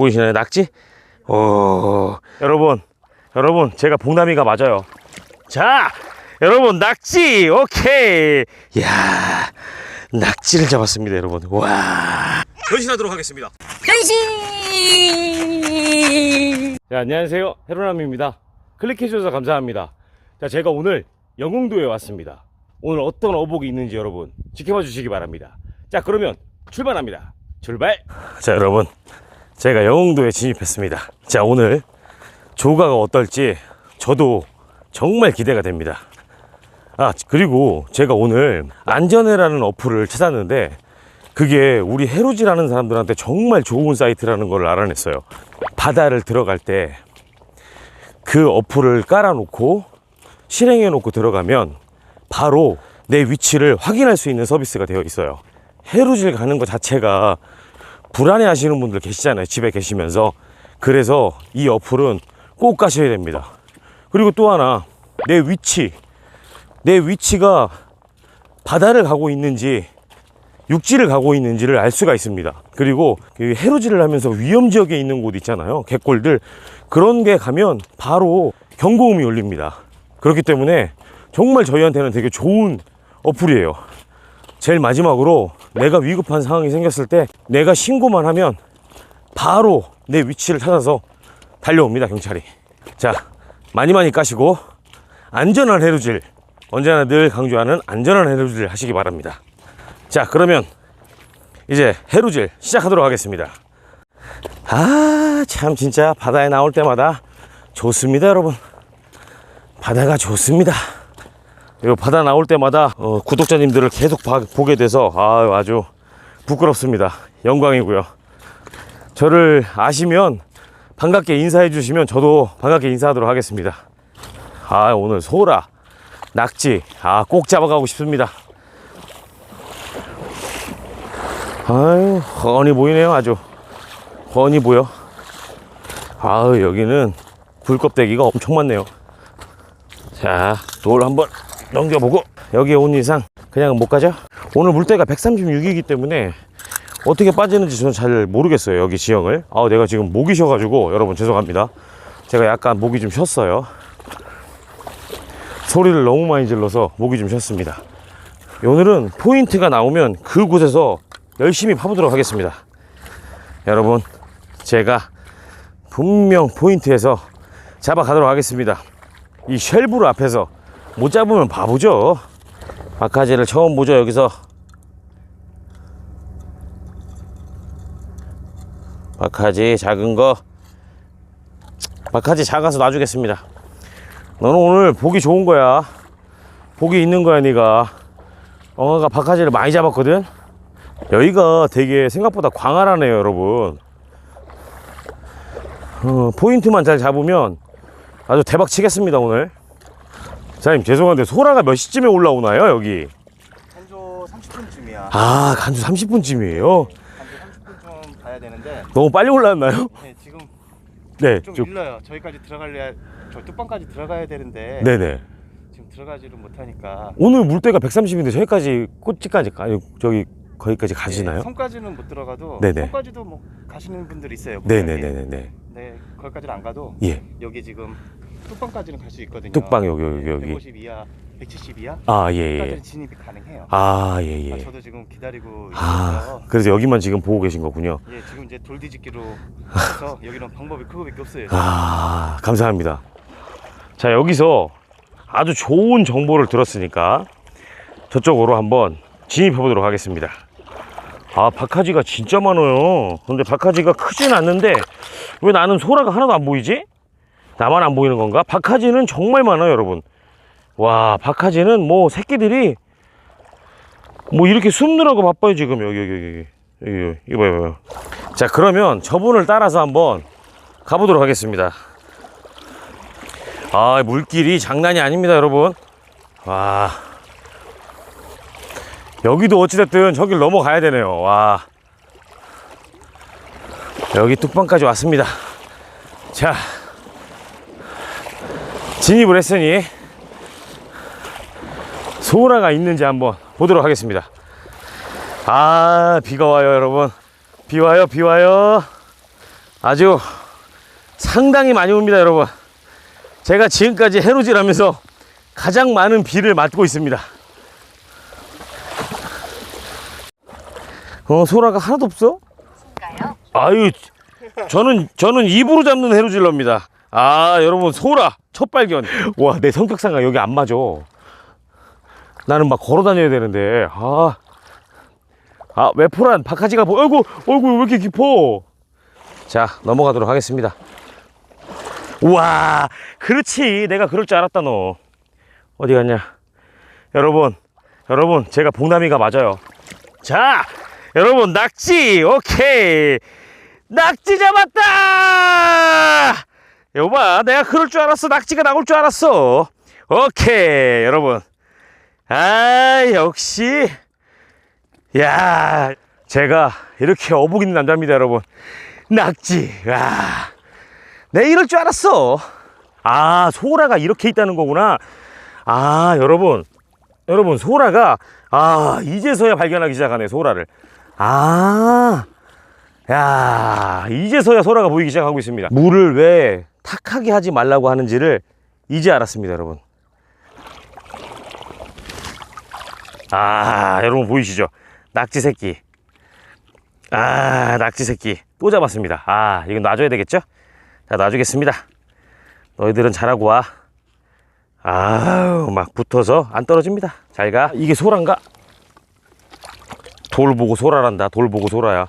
보이시나요? 낙지? 오, 여러분, 여러분, 제가 봉남이가 맞아요. 자, 여러분, 낙지, 오케이. 야 낙지를 잡았습니다, 여러분. 와. 변신하도록 하겠습니다. 변신! 자, 안녕하세요. 헤로남입니다. 클릭해주셔서 감사합니다. 자, 제가 오늘 영흥도에 왔습니다. 오늘 어떤 어복이 있는지 여러분 지켜봐 주시기 바랍니다. 자, 그러면 출발합니다. 출발! 자, 여러분. 제가 영흥도에 진입했습니다. 자, 오늘 조가가 어떨지 저도 정말 기대가 됩니다. 아, 그리고 제가 오늘 안전해라는 어플을 찾았는데 그게 우리 해루지라는 사람들한테 정말 좋은 사이트라는 걸 알아냈어요. 바다를 들어갈 때 그 어플을 깔아놓고 실행해 놓고 들어가면 바로 내 위치를 확인할 수 있는 서비스가 되어 있어요. 해루질 가는 것 자체가 불안해 하시는 분들 계시잖아요. 집에 계시면서. 그래서 이 어플은 꼭 가셔야 됩니다. 그리고 또 하나, 내 위치. 내 위치가 바다를 가고 있는지 육지를 가고 있는지를 알 수가 있습니다. 그리고 그 해루질을 하면서 위험 지역에 있는 곳 있잖아요. 갯골들. 그런 게 가면 바로 경고음이 울립니다. 그렇기 때문에 정말 저희한테는 되게 좋은 어플이에요. 제일 마지막으로 내가 위급한 상황이 생겼을 때 내가 신고만 하면 바로 내 위치를 찾아서 달려옵니다, 경찰이. 자, 많이 많이 까시고 안전한 해루질. 언제나 늘 강조하는 안전한 해루질 하시기 바랍니다. 자, 그러면 이제 해루질 시작하도록 하겠습니다. 아, 참 진짜 바다에 나올 때마다 좋습니다, 여러분. 바다가 좋습니다. 이 바다 나올 때마다 어, 구독자님들을 계속 봐- 보게 돼서 아, 아주 부끄럽습니다. 영광이고요. 저를 아시면 반갑게 인사해 주시면 저도 반갑게 인사하도록 하겠습니다. 아, 오늘 소라, 낙지, 아, 꼭 잡아가고 싶습니다. 아유, 훤히 보이네요, 아주. 훤히 보여. 아유, 여기는 굴껍데기가 엄청 많네요. 자, 돌 한번 넘겨보고, 여기에 온 이상 그냥 못 가죠? 오늘 물때가 136이기 때문에 어떻게 빠지는지 저는 잘 모르겠어요, 여기 지형을. 아, 내가 지금 목이 쉬어가지고, 여러분 죄송합니다. 제가 약간 목이 좀 쉬었어요. 소리를 너무 많이 질러서 목이 좀 쉬었습니다. 오늘은 포인트가 나오면 그곳에서 열심히 파보도록 하겠습니다. 여러분, 제가 분명 포인트에서 잡아가도록 하겠습니다. 이 쉘브르 앞에서 못 잡으면 바보죠. 바카지를 처음 보죠, 여기서. 바카지 작은 거. 바카지 작아서 놔주겠습니다. 너는 오늘 보기 좋은 거야. 보기 있는 거야, 네가. 엉아가 바카지를 많이 잡았거든. 여기가 되게 생각보다 광활하네요, 여러분. 어, 포인트만 잘 잡으면 아주 대박 치겠습니다, 오늘. 사장님, 죄송한데 소라가 몇 시쯤에 올라오나요, 여기? 한조 30분쯤이야. 아, 간주 30분쯤이에요. 한조 30분쯤 가야 되는데 너무 빨리 올라왔나요? 네, 지금 네, 좀 좀, 일러요. 저기까지 들어갈래야 저 뚝방까지 들어가야 되는데 네네. 지금 들어가지를 못하니까 오늘 물때가 130인데 저기까지 꽃지까지, 아니, 저기, 거기까지 가시나요? 네, 섬까지는 못 들어가도 네네. 섬까지도 뭐 가시는 분들 있어요. 네네네네네. 네, 거기까지는 안 가도 예. 여기 지금 뚝방까지는 갈 수 있거든요. 뚝방 여기, 여기, 여기. 150 이하, 170 이하 아, 예, 예. 진입이 가능해요. 아, 예, 아, 예. 저도 지금 기다리고 아, 있어서 그래서 여기만 지금 보고 계신 거군요. 예, 지금 이제 돌 뒤집기로 해서 여기는 방법이 그거밖에 없어요. 아, 감사합니다. 자, 여기서 아주 좋은 정보를 들었으니까 저쪽으로 한번 진입해 보도록 하겠습니다. 아, 바카지가 진짜 많아요. 근데 바카지가 크진 않는데 왜 나는 소라가 하나도 안 보이지? 나만 안 보이는 건가? 바카지는 정말 많아요, 여러분. 와, 바카지는 뭐 새끼들이 뭐 이렇게 숨느라고 바빠요, 지금. 여기, 여기, 여기. 여기. 이거 봐요. 자, 그러면 저분을 따라서 한번 가보도록 하겠습니다. 아, 물길이 장난이 아닙니다, 여러분. 와. 여기도 어찌됐든 저길 넘어가야 되네요. 와. 여기 뚝방까지 왔습니다. 자. 진입을 했으니 소라가 있는지 한번 보도록 하겠습니다. 아, 비가 와요, 여러분. 비 와요, 비 와요. 아주 상당히 많이 옵니다, 여러분. 제가 지금까지 해루질 하면서 가장 많은 비를 맞고 있습니다. 어, 소라가 하나도 없어? 아유, 저는, 저는 입으로 잡는 해루질러입니다. 아, 여러분, 소라, 첫 발견. 와, 내 성격상가 여기 안 맞아. 나는 막 걸어 다녀야 되는데, 아. 아, 외포란 바카지가 보, 어이구, 어이구, 왜 이렇게 깊어? 자, 넘어가도록 하겠습니다. 우와, 그렇지. 내가 그럴 줄 알았다, 너. 어디 갔냐? 여러분, 여러분, 제가 봉남이가 맞아요. 자, 여러분, 낙지, 오케이. 낙지 잡았다! 여봐, 내가 그럴 줄 알았어. 낙지가 나올 줄 알았어. 오케이, 여러분. 아, 역시. 야, 제가 이렇게 어복 있는 남자입니다, 여러분. 낙지, 와. 내 이럴 줄 알았어. 아, 소라가 이렇게 있다는 거구나. 아, 여러분. 여러분, 소라가, 아, 이제서야 발견하기 시작하네, 소라를. 아, 야, 이제서야 소라가 보이기 시작하고 있습니다. 물을 왜 탁하게 하지 말라고 하는지를 이제 알았습니다, 여러분. 아, 여러분 보이시죠? 낙지 새끼. 아, 낙지 새끼. 또 잡았습니다. 아, 이건 놔줘야 되겠죠? 자, 놔주겠습니다. 너희들은 잘하고 와. 아우, 막 붙어서 안 떨어집니다. 잘 가. 이게 소란가? 돌 보고 소라란다. 돌 보고 소라야.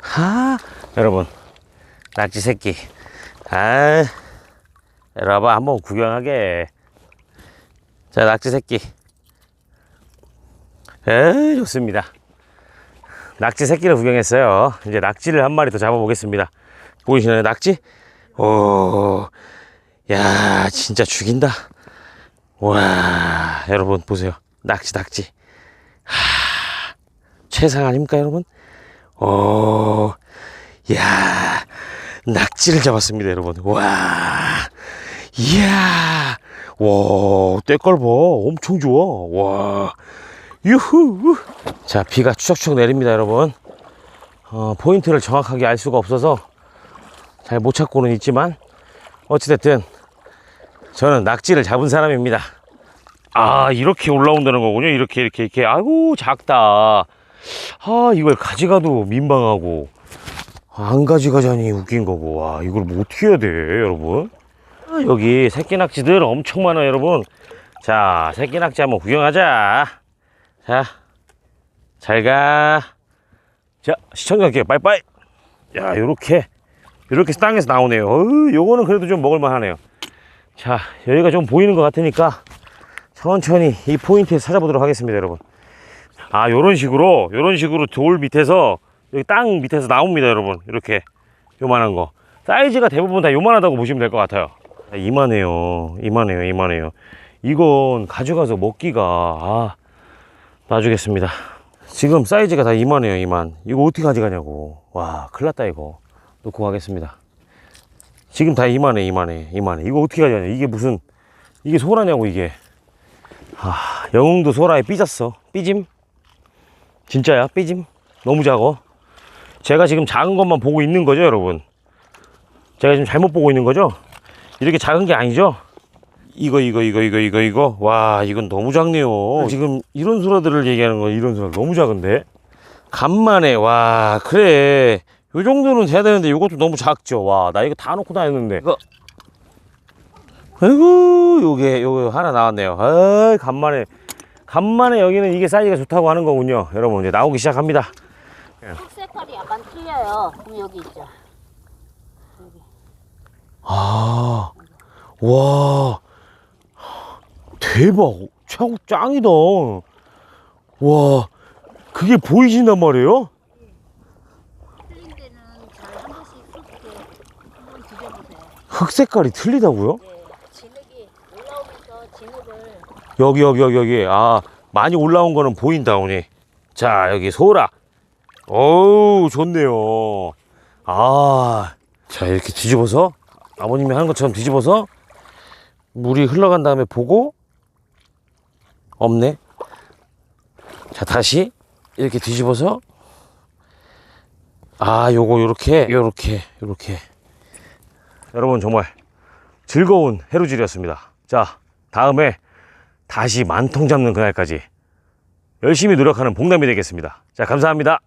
하, 여러분. 낙지 새끼. 아, 이리 와봐. 한번 구경하게. 자, 낙지 새끼. 에 좋습니다. 낙지 새끼를 구경했어요. 이제 낙지를 한 마리 더 잡아보겠습니다. 보이시나요, 낙지? 오, 야, 진짜 죽인다. 와, 여러분 보세요. 낙지, 낙지. 하, 최상 아닙니까, 여러분? 오, 야, 낙지를 잡았습니다, 여러분. 와, 이야, 와, 때깔 봐. 엄청 좋아. 와. 유후. 자, 비가 추적추적 내립니다, 여러분. 어, 포인트를 정확하게 알 수가 없어서 잘 못 찾고는 있지만 어찌됐든 저는 낙지를 잡은 사람입니다. 아, 이렇게 올라온다는 거군요. 이렇게, 이렇게, 이렇게. 아이고, 작다. 아, 이걸 가져가도 민망하고. 안 가져가자니 웃긴 거고. 와, 이걸 뭐 어떻게 해야 돼, 여러분? 아, 여기 새끼 낙지들 엄청 많아요, 여러분. 자, 새끼 낙지 한번 구경하자. 자, 잘 가. 자, 시청자께 빠이빠이. 야, 요렇게, 요렇게 땅에서 나오네요. 어우, 요거는 그래도 좀 먹을만 하네요. 자, 여기가 좀 보이는 것 같으니까 천천히 이 포인트에서 찾아보도록 하겠습니다, 여러분. 아, 요런 식으로, 요런 식으로 돌 밑에서, 여기 땅 밑에서 나옵니다, 여러분. 이렇게, 요만한 거. 사이즈가 대부분 다 요만하다고 보시면 될 것 같아요. 아, 이만해요. 이만해요, 이만해요. 이건 가져가서 먹기가, 아, 놔주겠습니다. 지금 사이즈가 다 이만해요, 이만. 이거 어떻게 가져가냐고. 와, 큰일 났다, 이거. 놓고 가겠습니다. 지금 다 이만해, 이만해, 이만해. 이거 어떻게 가져가냐. 이게 무슨, 이게 소라냐고, 이게. 아, 영웅도 소라에 삐졌어. 삐짐? 진짜야, 삐짐? 너무 작어. 제가 지금 작은 것만 보고 있는 거죠, 여러분? 제가 지금 잘못 보고 있는 거죠? 이렇게 작은 게 아니죠? 이거 이거 이거 이거 이거 이거? 와 이건 너무 작네요. 지금 이런 소라들을 얘기하는 건 이런 소라 너무 작은데? 간만에 와 그래. 요 정도는 돼야 되는데 요것도 너무 작죠? 와 나 이거 다 놓고 다녔는데. 이거. 아이고 요게 요거 하나 나왔네요. 아 간만에. 간만에 여기는 이게 사이즈가 좋다고 하는 거군요. 여러분 이제 나오기 시작합니다 색 색깔이 약간 틀려요. 그럼 여기 있죠. 아, 와, 대박, 최고 짱이다. 와, 그게 보이신단 말이에요? 틀린 데는 잘 한 번씩 이렇게 한번 뒤져보세요. 흙 색깔이 틀리다고요? 네, 진흙이 올라오면서 진흙을 여기, 여기, 여기, 여기. 아, 많이 올라온 거는 보인다, 오니. 자, 여기 소라. 어우, 좋네요. 아, 자, 이렇게 뒤집어서, 아버님이 하는 것처럼 뒤집어서, 물이 흘러간 다음에 보고, 없네. 자, 다시, 이렇게 뒤집어서, 아, 요거 요렇게 요렇게 요렇게. 여러분 정말 즐거운 해루질이었습니다. 자, 다음에 다시 만통 잡는 그날까지 열심히 노력하는 봉담이 되겠습니다. 자, 감사합니다.